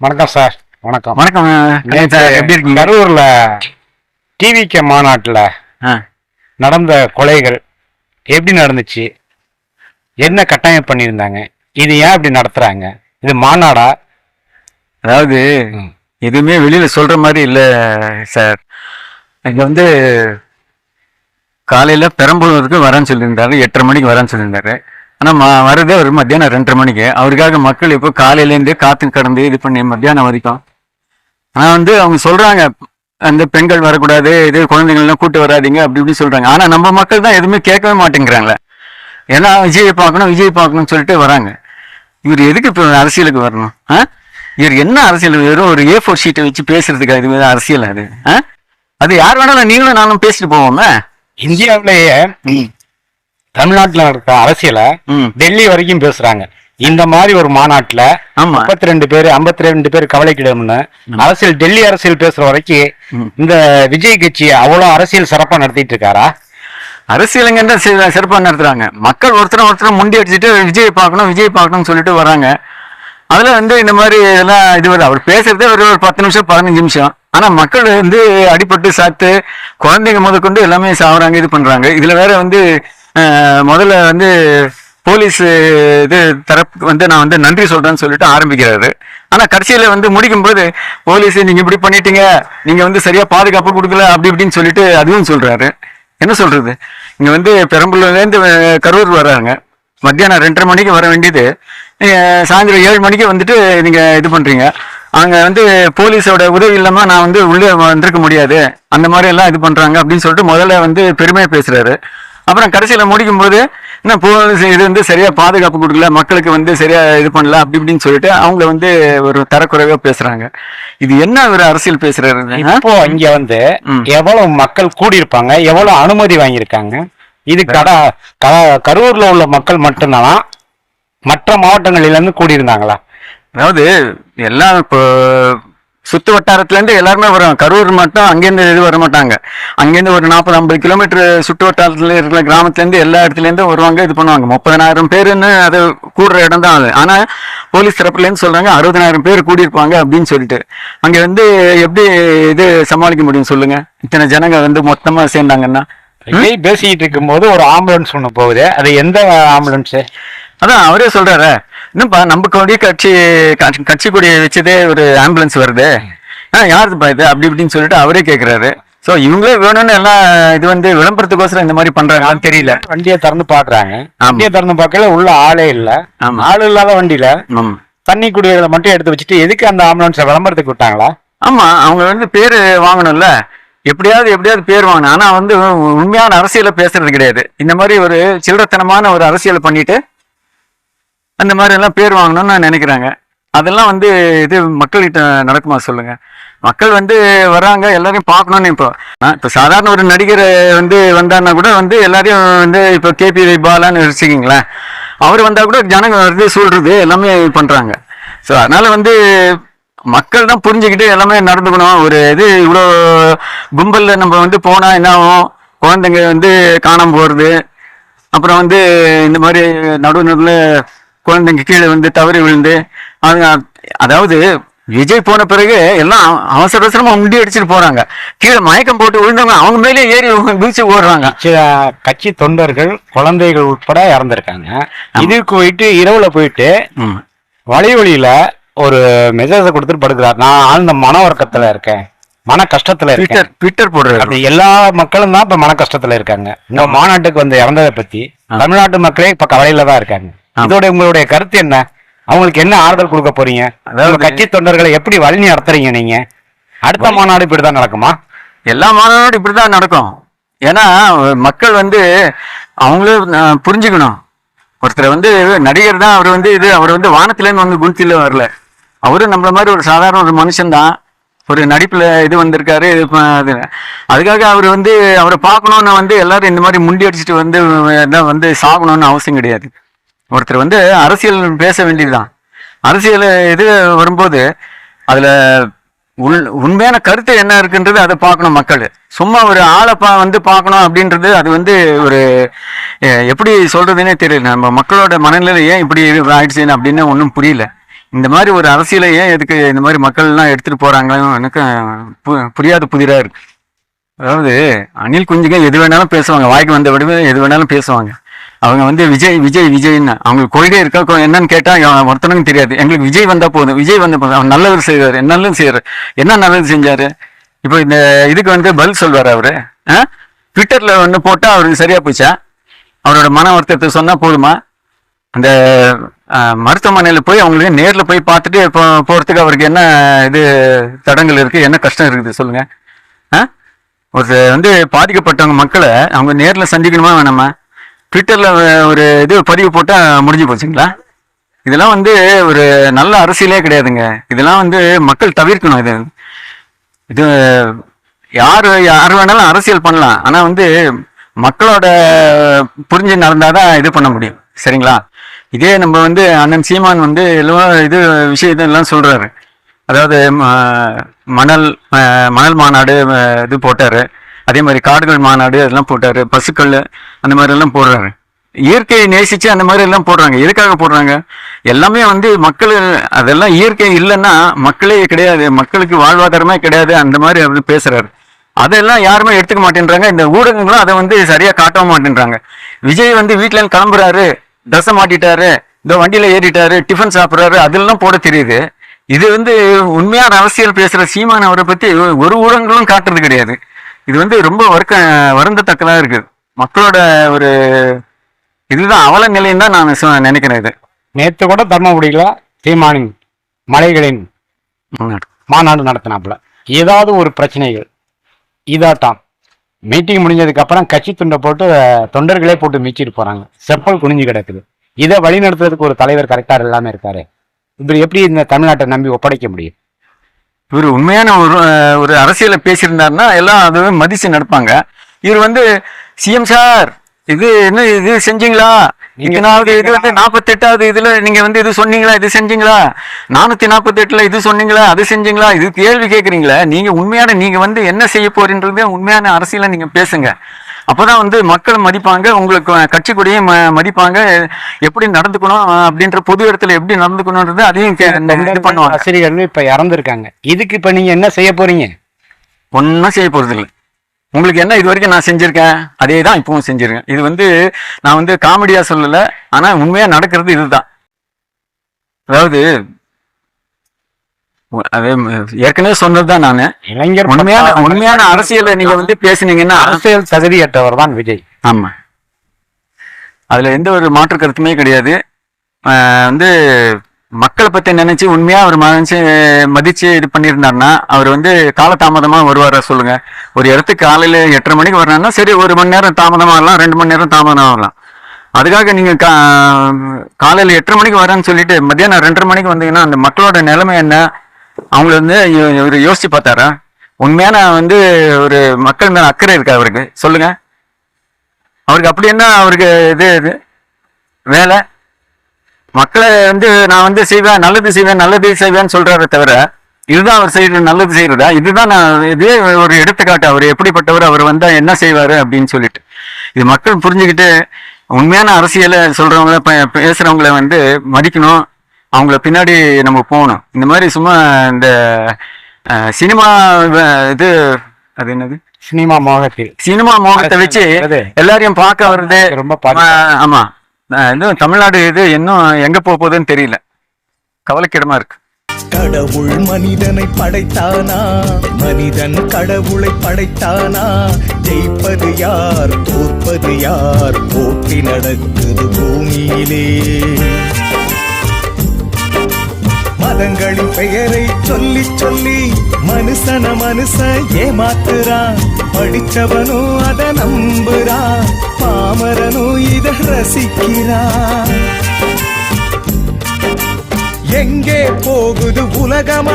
வணக்கம் சார். வணக்கம். வணக்கம். சார் எப்படி இருக்கீங்க? கரூர்ல டிவிகே மாநாட்டுல நடந்த கொலைகள் எப்படி நடந்துச்சு? என்ன கட்டாயம் பண்ணியிருந்தாங்க? இது ஏன் இப்படி நடத்துறாங்க? இது மாநாடா? அதாவது. எதுவுமே வெளியில சொல்ற மாதிரி இல்ல சார். இங்க வந்து காலையில பெரம்பலூருக்கு வரேன்னு சொல்லியிருந்தாரு எட்டரை மணிக்கு வரேன்னு சொல்லியிருந்தாரு. ஆனா ம- வரதே ஒரு மத்தியானம் ரெண்டரை மணிக்கு. அவருக்காக மக்கள் இப்போ காலையில இருந்தே காத்து கடந்து இது பண்ணி மத்தியானம் வரைக்கும். ஆனா வந்து அவங்க சொல்றாங்க அந்த பெண்கள் வரக்கூடாது இது குழந்தைங்கள்லாம் கூட்டு வராதீங்க அப்படி இப்படி சொல்றாங்க. ஆனா நம்ம மக்கள் தான் எதுவுமே கேட்கவே மாட்டேங்கிறாங்களே. ஏன்னா விஜய் பார்க்கணும் விஜய் பார்க்கணும்னு சொல்லிட்டு வராங்க. இவர் எதுக்கு இப்போ அரசியலுக்கு வரணும்? ஆ? இவர் என்ன அரசியல்? வெறும் ஒரு ஏ ஃபோர் ஷீட்டை வச்சு பேசுறதுக்கு அது வேற அரசியல் அது. ஆ? அது யார் வேணாலும் நீங்களும் நானும் பேசிட்டு போவோமே. இந்தியாவிலேயே தமிழ்நாட்டுல நடக்கிற அரசியலை டெல்லி வரைக்கும் பேசுறாங்க. இந்த மாதிரி ஒரு மாநாட்டுல முப்பத்தி ரெண்டு பேர் ஐம்பத்தி ரெண்டு பேர் கவலைக்கிடம்னு அரசியல் டெல்லி அரசியல் பேசுற வரைக்கும். இந்த விஜய் கட்சி அவ்வளவு அரசியல் சிறப்பா நடத்திட்டு இருக்காரா அரசியலுங்க தான் சி- சிறப்பா நடத்துறாங்க. மக்கள் ஒருத்தர் ஒருத்தர் முண்டி அடிச்சுட்டு விஜய் பார்க்கணும் விஜய் பார்க்கணும்னு சொல்லிட்டு வராங்க. அதுல வந்து இந்த மாதிரி இதெல்லாம் இது வருது. அவர் பேசுறதே ஒரு ஒரு பத்து நிமிஷம் பதினஞ்சு நிமிஷம். ஆனா மக்கள் வந்து அடிபட்டு சாத்து குழந்தைங்க முதற்கொண்டு எல்லாமே சாகுறாங்க இது பண்றாங்க. இதுல வேற வந்து முதல்ல வந்து போலீஸ் இது தரப்பு வந்து நான் வந்து நன்றி சொல்கிறேன்னு சொல்லிட்டு ஆரம்பிக்கிறாரு. ஆனால் கடைசியில் வந்து முடிக்கும் போது போலீஸ் நீங்கள் இப்படி பண்ணிட்டீங்க. நீங்கள் வந்து சரியாக பாதுகாப்பு கொடுக்கல அப்படி இப்படின்னு சொல்லிட்டு அதுவும் சொல்கிறாரு என்ன சொல்கிறது இங்கே வந்து பெரம்பலூர்லேருந்து கரூர் வர்றாங்க மத்தியானம் ரெண்டரை மணிக்கு வர வேண்டியது. சாயந்தரம் ஏழு மணிக்கு வந்துட்டு நீங்கள் இது பண்ணுறீங்க அங்கே வந்து போலீஸோட உதவி இல்லாமல் நான் வந்து உள்ளே வந்திருக்க முடியாது. அந்த மாதிரி எல்லாம் இது பண்ணுறாங்க அப்படின்னு சொல்லிட்டு முதல்ல வந்து பெருமையாக பேசுகிறாரு அப்புறம் கடைசியில முடிக்கும் போது என்ன இது வந்து சரியா பாதுகாப்பு கொடுக்கல மக்களுக்கு வந்து சரியா இது பண்ணல அப்படி இப்படின்னு சொல்லிட்டு அவங்கள வந்து ஒரு தரக்குறைவா பேசுறாங்க இது என்ன ஒரு அரசியல் பேசுறாரு? இப்போ இங்க வந்து ம். எவ்வளவு மக்கள் கூடியிருப்பாங்க எவ்வளவு அனுமதி வாங்கியிருக்காங்க இது கட கரூர்ல உள்ள மக்கள் மட்டும்தானா மற்ற மாவட்டங்களில இருந்து கூடியிருந்தாங்களா அதாவது எல்லாம் இப்போ சுத்து வட்டாரத்துல இருந்து எல்லாருமே வரும். கரூர் மட்டும் அங்கேருந்து இது வர மாட்டாங்க. அங்கேருந்து ஒரு நாற்பது ஐம்பது கிலோமீட்டர் சுற்று வட்டாரத்துல இருக்கிற கிராமத்துல இருந்து எல்லா இடத்துல இருந்து வருவாங்க இது பண்ணுவாங்க. முப்பதனாயிரம் பேருன்னு அது கூடுற இடம் தான் அது. ஆனா போலீஸ் தரப்புல இருந்து சொல்றாங்க அறுபதனாயிரம் பேர் கூடியிருப்பாங்க அப்படின்னு சொல்லிட்டு. அங்க வந்து எப்படி இது சமாளிக்க முடியும் சொல்லுங்க? இத்தனை ஜனங்க வந்து மொத்தமா சேர்ந்தாங்கன்னா? பேசிக்கிட்டு இருக்கும்போது ஒரு ஆம்புலன்ஸ் ஒண்ணு போகுது. அது எந்த ஆம்புலன்ஸ்? அதான் அவரே சொல்றாரு. என்னப்பா நம்ம கொடி கட்சி கட்சி- கொடியை வச்சதே ஒரு ஆம்புலன்ஸ் வருது? ஆ யாருதுப்பா இது? அப்படி இப்படின்னு சொல்லிட்டு அவரே கேக்குறாரு. சோ இவங்களே வேணும்னு எல்லாம் இது வந்து விளம்பரத்துக்கோசரம் இந்த மாதிரி பண்றாங்களான்னு தெரியல. வண்டியை திறந்து பாக்குறாங்க. வண்டியை திறந்து பார்க்கல உள்ள ஆளே இல்ல. ஆள் இல்லாத வண்டியில. தண்ணி குடிகளை மட்டும் எடுத்து வச்சுட்டு எதுக்கு அந்த ஆம்புலன்ஸை விளம்பரத்துக்கு விட்டாங்களா? ஆமா அவங்க வந்து பேரு வாங்கணும்ல. எப்படியாவது எப்படியாவது பேர் வாங்கணும். ஆனா வந்து உண்மையான அரசியலை பேசுறது கிடையாது. இந்த மாதிரி ஒரு சில்லறத்தனமான ஒரு அரசியலை பண்ணிட்டு அந்த மாதிரி எல்லாம் பேர் வாங்கணும்னு நான் நினைக்கிறாங்க. அதெல்லாம் வந்து இது மக்கள்கிட்ட நடக்குமா சொல்லுங்க. மக்கள் வந்து வராங்க எல்லாரையும் பார்க்கணும்னு இப்போ. இப்போ சாதாரண ஒரு நடிகர் வந்து வந்தாருன்னா கூட வந்து எல்லாரையும் வந்து இப்போ கேபி பாலான்னு வச்சுக்கிங்களேன். அவர் வந்தால் கூட ஜனங்க வந்து சொல்றது எல்லாமே பண்ணுறாங்க ஸோ அதனால் வந்து மக்கள் தான் புரிஞ்சுக்கிட்டு எல்லாமே நடந்துக்கணும். ஒரு இது இவ்வளோ கும்பலில் நம்ம வந்து போனால் என்ன ஆகும்? குழந்தைங்க வந்து காணாமல் போகிறது அப்புறம் வந்து இந்த மாதிரி நடுவு நடுவில் குழந்தைங்க கீழே வந்து தவறி விழுந்து அது அதாவது விஜய் போன பிறகு எல்லாம் அவசர அவசரமா முண்டி அடிச்சுட்டு போறாங்க. கீழே மயக்கம் போட்டு விழுந்தவங்க அவங்க மேலே ஏறி குதிச்சு ஓடுறாங்க. கட்சி- தொண்டர்கள் குழந்தைகள் உட்பட இறந்திருக்காங்க. இதுக்கு போயிட்டு இரவுல போயிட்டு ம். வழி வழியில ஒரு மெசேஜ கொடுத்துட்டு படுக்கிறார். நான் ஆழ்ந்த மன வருத்தத்துல இருக்கேன். மன கஷ்டத்துல இருக்கேன். ட்விட்டர் போடுறாரு. எல்லா மக்களும் தான் இப்ப மன கஷ்டத்துல இருக்காங்க. இந்த மாநாட்டுக்கு வந்து இறந்ததை பத்தி தமிழ்நாட்டு மக்களே இப்ப கவலையில தான் இருக்காங்க. இதோட உங்களுடைய கருத்து என்ன? அவங்களுக்கு என்ன ஆறுதல் கொடுக்க போறீங்க? அதாவது- கட்சி தொண்டர்களை எப்படி வழி நடத்துறீங்க நீங்க? அடுத்த மாநாடு இப்படிதான் நடக்குமா? எல்லா மாநாடும் இப்படிதான் நடக்கும். ஏன்னா மக்கள் வந்து அவங்களும் புரிஞ்சுக்கணும். ஒருத்தர் வந்து நடிகர் தான் அவர் வந்து இது அவர் வந்து வானத்திலேருந்து வந்து குணத்தில வரல. அவரும் நம்மள மாதிரி ஒரு சாதாரண ஒரு மனுஷன் தான் ஒரு நடிப்புல இது வந்திருக்காரு இது அதுக்காக அவர் வந்து அவரை பார்க்கணும்னு வந்து எல்லாரும் இந்த மாதிரி முண்டி அடிச்சுட்டு வந்து வந்து சாகணும்னு அவசியம் கிடையாது. ஒருத்தர் வந்து அரசியல் பேச வேண்டியதுதான். அரசியல் இது வரும்போது அதுல உள் உண்மையான கருத்து என்ன இருக்குன்றது அதை பார்க்கணும் மக்கள். சும்மா ஒரு ஆளை பா வந்து பார்க்கணும் அப்படின்றது அது வந்து ஒரு எப்படி சொல்றதுன்னே தெரியல. நம்ம மக்களோட மனநிலை ஏன் இப்படி ஆயிடுச்சுன்னு அப்படின்னு ஒன்றும் புரியல. இந்த மாதிரி ஒரு அரசியலை ஏன் எதுக்கு இந்த மாதிரி மக்கள்லாம் எடுத்துகிட்டு எடுத்துட்டு போறாங்களோ எனக்கு பு- புரியாத புதிராக இருக்கு. அதாவது அணில் குஞ்சுங்க எது வேணாலும் பேசுவாங்க. வாய்க்கு வந்த விடவே எது வேணாலும் பேசுவாங்க. அவங்க வந்து விஜய் விஜய் விஜய்ன்னு. அவங்களுக்கு கொள்கை இருக்கா என்னன்னு கேட்டா அவன் ஒருத்தனுக்கும் தெரியாது. எங்களுக்கு விஜய் வந்தா போதும். விஜய் வந்த போதும் அவன் நல்லது செய்வார். நல்லது செய்யறாரு என்ன நல்லது செஞ்சாரு? இப்போ இந்த இதுக்கு வந்து பதில் சொல்வார் அவரு. ஆ? ட்விட்டர்ல ஒன்று போட்டா அவருக்கு சரியா போச்சா? அவரோட மன வருத்தத்தை சொன்னா போதுமா? அந்த மருத்துவமனையில் போய் அவங்களுக்கு நேரில் போய் பார்த்துட்டு இப்போ போகிறதுக்கு அவருக்கு என்ன இது தடங்கள் இருக்குது என்ன கஷ்டம் இருக்குது? சொல்லுங்கள் ஆ? ஒரு வந்து பாதிக்கப்பட்டவங்க மக்களை அவங்க நேரில் சந்திக்கணுமா வேணாமா? ட்விட்டரில் ஒரு இது பதிவு போட்டால் முடிஞ்சு போச்சுங்களா? இதெல்லாம் வந்து ஒரு நல்ல அரசியலே கிடையாதுங்க. இதெல்லாம் வந்து மக்கள் தவிர்க்கணும் இது. இது யார் யார் வேணாலும் அரசியல் பண்ணலாம். ஆனால் வந்து மக்களோட புரிஞ்சு நடந்தாதான் இது பண்ண முடியும். சரிங்களா? இதே நம்ம வந்து அண்ணன் சீமான் வந்து எல்லாம் இது விஷயத்தை எல்லாம் சொல்கிறாரு அதாவது மணல் மணல் மாநாடு இது போட்டார். அதே மாதிரி காடுகள் மாநாடு அதெல்லாம் போட்டாரு. பசுக்கள் அந்த மாதிரி எல்லாம் போடுறாரு. இயற்கையை நேசிச்சு அந்த மாதிரி எல்லாம் போடுறாங்க. எதுக்காக போடுறாங்க? எல்லாமே வந்து மக்கள் அதெல்லாம் இயற்கை இல்லைன்னா மக்களே கிடையாது. மக்களுக்கு வாழ்வாதாரமே கிடையாது. அந்த மாதிரி அவர் பேசுறாரு. அதெல்லாம் யாருமே எடுத்துக்க மாட்டேன்றாங்க. இந்த ஊடகங்களும் அதை வந்து சரியா காட்டவும் மாட்டேன்றாங்க. விஜய் வந்து வீட்டுல இருந்து கிளம்புறாரு. தசை மாட்டிட்டாரு. இந்த வண்டியில ஏறிட்டாரு. டிஃபன் சாப்பிட்றாரு. அதெல்லாம் போட தெரியுது. இது வந்து உண்மையான அரசியல் பேசுற சீமான் அவரை பத்தி ஒரு ஊடகங்களும் காட்டுறது கிடையாது. இது வந்து ரொம்ப வருக்க வருந்தத்தக்கதா இருக்கு. மக்களோட ஒரு இதுதான் அவல நிலைன்னு தான் நான் நினைக்கிறேன் இது. நேத்து கூட தர்மபுரியில சீமானின் மலைகளின் மாநாடு. நடத்தினாப்புல. ஏதாவது ஒரு பிரச்சனைகள் இதாட்டாம். மீட்டிங் முடிஞ்சதுக்கு அப்புறம் கட்சி துண்டை போட்டு தொண்டர்களே போட்டு மீச்சிட்டு போறாங்க. செப்பல் குனிஞ்சு கிடக்குது. இதை வழி நடத்துறதுக்கு ஒரு தலைவர் கரெக்டா இல்லாம இருக்காரு. இப்படி எப்படி இந்த தமிழ்நாட்டை நம்பி ஒப்படைக்க முடியும்? இவர் உண்மையான ஒரு ஒரு அரசியலை பேசியிருந்தாருன்னா எல்லாம் அதுவே மதிச்சு நடப்பாங்க. இவர் வந்து சிஎம் சார் இது என்ன இது செஞ்சீங்களா? இத்தனாவது இது வந்து நாற்பத்தெட்டாவது இதுல நீங்க வந்து இது சொன்னீங்களா? இது செஞ்சீங்களா? நானூத்தி நாற்பத்தெட்டுல இது சொன்னீங்களா? அது செஞ்சீங்களா? இது கேள்வி கேட்குறீங்களா நீங்க உண்மையான நீங்க வந்து என்ன செய்ய போறீன்றது உண்மையான அரசியலை நீங்க பேசுங்க. அப்பதான் வந்து மக்கள் மதிப்பாங்க உங்களுக்கு கட்சி கூடயும் ம- மதிப்பாங்க. எப்படி நடந்துக்கணும் அப்படின்ற பொது இடத்துல எப்படி நடந்துக்கணும்ன்றது அதையும் இது பண்ணுவாங்க. ஆசிரியர்கள் இப்ப இறந்துருக்காங்க. இதுக்கு இப்ப நீங்க என்ன செய்ய போறீங்க? ஒன்றும் செய்ய போறது இல்லை உங்களுக்கு என்ன இது வரைக்கும் நான் செஞ்சிருக்கேன்? அதே தான் இப்பவும் செஞ்சிருக்கேன். இது வந்து நான் வந்து காமெடியா சொல்லல ஆனா உண்மையா நடக்கிறது இதுதான். அதாவது அது ஏற்கனவே சொன்னதுதான் நானு. இளைஞர் உண்மையான உண்மையான அரசியலை நீங்க வந்து பேசுனீங்கன்னா அரசியல் தகுதியற்றவர் தான் விஜய். ஆமா. அதுல எந்த ஒரு மாற்று கருத்துமே கிடையாது. வந்து மக்களை பத்தி நினைச்சு உண்மையா அவர் மதிச்சு மதிச்சு இது பண்ணியிருந்தாருன்னா அவர் வந்து காலதாமதமா வருவாரா சொல்லுங்க. ஒரு இடத்துக்கு காலையில எட்டரை மணிக்கு வர்றாருன்னா சரி ஒரு மணி நேரம் தாமதமா வரலாம் ரெண்டு மணி நேரம் தாமதமா வரலாம். அதுக்காக நீங்க கா காலையில எட்டரை மணிக்கு வரேன்னு சொல்லிட்டு மத்தியானம் ரெண்டரை மணிக்கு வந்தீங்கன்னா அந்த மக்களோட நிலைமை என்ன? அவங்கள வந்து இவர் யோசிச்சு பார்த்தாரா? உண்மையான வந்து ஒரு மக்கள் மேல அக்கறை இருக்கா அவருக்கு? சொல்லுங்க. அவருக்கு அப்படி என்ன அவருக்கு இது இது? வேலை? மக்களை வந்து நான் வந்து செய்வேன் நல்லது செய்வேன் நல்லது செய்வேன்னு சொல்றாரு தவிர இதுதான் அவர் செய்யறது நல்லது செய்யறதா? இதுதான் நான் இதே ஒரு எடுத்துக்காட்டு. அவர் எப்படிப்பட்டவர் அவர் வந்தா என்ன செய்வாரு அப்படின்னு சொல்லிட்டு. இது மக்கள் புரிஞ்சுக்கிட்டு உண்மையான அரசியலை சொல்றவங்கள பேசுறவங்கள வந்து மதிக்கணும். அவங்கள பின்னாடி நம்ம போகணும். இந்த மாதிரி சும்மா இந்த சினிமா இது அது என்னது? சினிமா மோகத்தில் சினிமா மோகத்தை வச்சு அது. எல்லாரையும் பார்க்க வருது ரொம்ப ஆமா. இன்னும் தமிழ்நாடு இது இன்னும் எங்க போக போகுதுன்னு தெரியல. கவலைக்கிடமா இருக்கு. கடவுள் மனிதனை படைத்தானா? மனிதன் கடவுளை படைத்தானா? ஜெயிப்பது யார் தோற்பது யார்? போட்டி நடக்குது பூமியிலே. மதங்களின் பெயரை சொல்லி சொல்லி மனுஷன மனுஷன் ஏமாத்துறான் படிச்சவனும் அத நம்புறான் பாமரனும் இத ரசிக்கிறான் எங்கே போகுது உலகம்